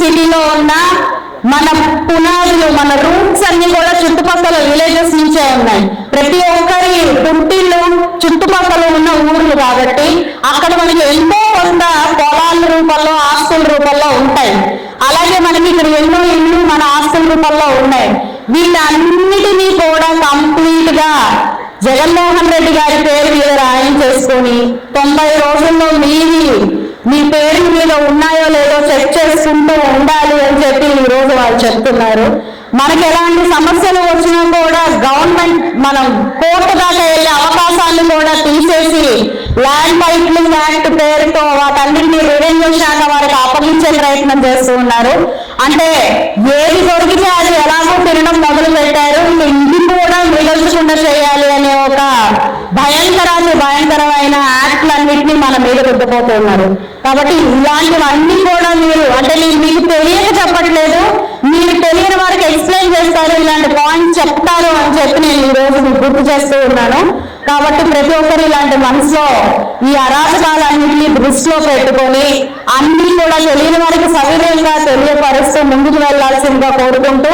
సిటీలో ఉన్న మన పునాదులు మన రూట్స్ అన్ని కూడా చుట్టుపక్కల విలేజెస్ నుంచే ఉన్నాయి. ప్రతి ఒక్కరి పుట్టిళ్ళు చుట్టుపక్కల ఉన్న ఊర్లు కాబట్టి అక్కడ మనకి ఎంతో కొంత పొలాల రూపంలో ఆస్తుల రూపంలో ఉంటాయి. అలాగే మనకి ఇక్కడ ఎన్నో ఇళ్ళు మన ఆస్తుల రూపంలో ఉన్నాయి. వీటన్నిటినీ కూడా కంప్లీట్గా జగన్మోహన్ రెడ్డి గారి పేరు మీద రాయం చేసుకొని తొంభై రోజుల్లో మీది మీ పేరు మీద ఉన్నాయో లేదో చెక్ చేసుకుంటూ ఉండాలి అని చెప్పి ఈ రోజు వాళ్ళు చెప్తున్నారు. మనకి ఎలాంటి సమస్యలు వచ్చినా కూడా గవర్నమెంట్ మనం కోర్టు దాకా వెళ్ళే అవకాశాలు కూడా తీసేసి ల్యాండ్ టైటిలింగ్ యాక్ట్ పేరుతో వాటన్నింటినీ రెవెన్యూ శాఖ వారికి అప్పగించే ప్రయత్నం చేస్తూ ఉన్నారు. అంటే ఏది దొరికితే అది ఎలాగో తినడం మొదలు పెట్టారు. ఇంటి కూడా మిగల్చకుండా చేయాలి అనే ఒక భయంకరాన్ని భయంకరమైన యాక్ట్లన్నింటినీ మన మీద రుద్దపోతున్నారు కాబట్టి ఇలాంటివన్నీ కూడా మీరు అంటే మీకు తెలియక చెప్పట్లేదు. మీరు తెలియని వారికి ఎక్స్ప్లెయిన్ చేస్తారు ఇలాంటి పాయింట్స్ చెప్తారు అని చెప్పి నేను ఈ రోజు గుర్తు చేస్తూ ఉన్నాను. కాబట్టి ప్రతి ఒక్కరు ఇలాంటి మనసులో ఈ అరాచకాలన్నింటినీ దృష్టిలో పెట్టుకొని అన్ని కూడా తెలియని వారికి సవిధంగా తెలియపరుస్తూ ముందుకు వెళ్ళాల్సిందిగా కోరుకుంటూ